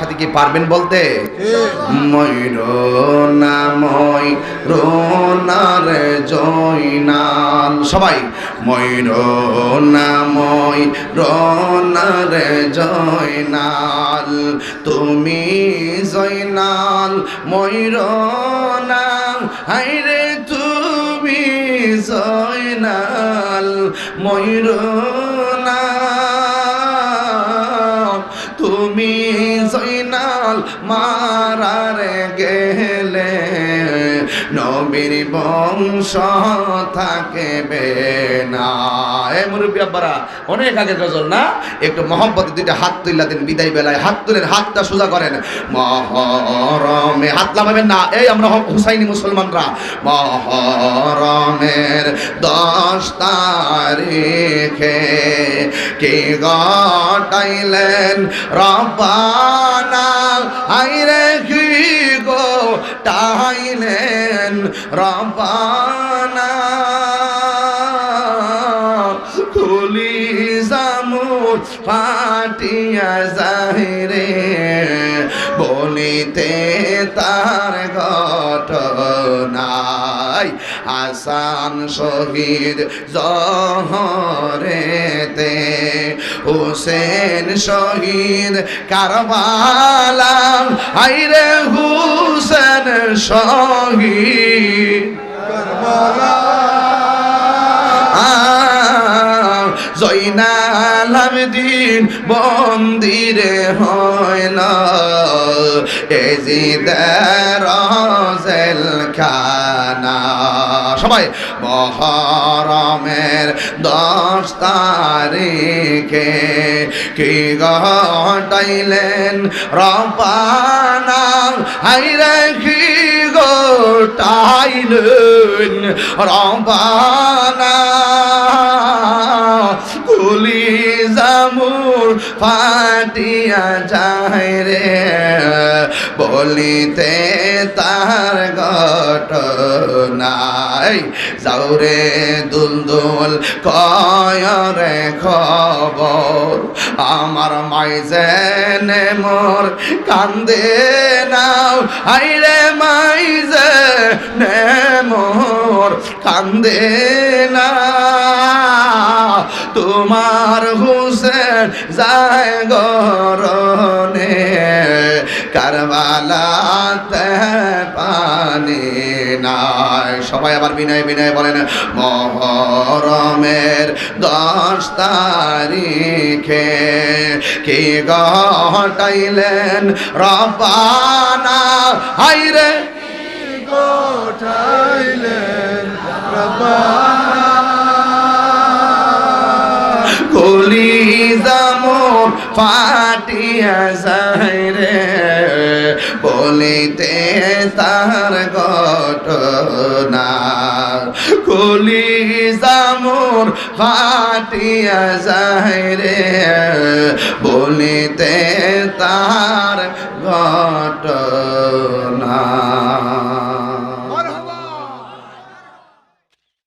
সাথে কি পারবেন বলতে? ময়ূর নাময় রোনারে জয়নাল। সবাই ময়ূর নাময় রোনারে জয়নাল। তুমি জয়নাল নাম হাইরে তুমি জয়নাল। ময়ূর জয়নাল মারার গেলে নবীর বংশ থাকবে না। এ মুরব্বী আব্বারা, অনেক আগের গজল না? একটু মহব্বতে দুইটা হাত তুইলা দিন বিদায় বেলায়। হাত তুলেন, হাতটা সোজা করেন। মহরমে হাত লাগাবেন না। এই আমরা হুসাইনি মুসলমানরা। মহরমের দশ তারিখে কে গটাইলেন রব্বানা আইরে কি রব্বানা, খুলি জামুর ফাটিয়া যাহিরে বলিতে তার ঘটনাই আসান শহীদ জহরেতে। হুসেন শহীদ কারবালা আইরে হুসেন শহীদ জৈনাল আবেদিন মন্দিরে হয় না। এজিদের জেল খানা সবাই মহরমের দশ তারিখে কি গটাইলেন রপানা হাইরে কি গোটাইলেন রপানা গুলি জামুর ফাটিয়া যায় রে। বলিতে তার ঘটনাই। যাও রে দুল দুল কয়রে খবর। আমার মাই জেনে মোর কান্দে নাও। হাইরে মাই জেনে মোর কান্দে না তোমার হুসেন যায় গরনে কারবালাতে পানি নাই সবাই আবার বিনয় বিনয় বলেন মহরমের দশ তারিখে কে গটাইলেন রবানা হাইরে গোঠাইলেন কলি জামন ফাটিয়া যায় রে। কলিতে তার ঘটনা। কলি জামুর ফাটিয়া যায় রে। বলিতে তার ঘটনা।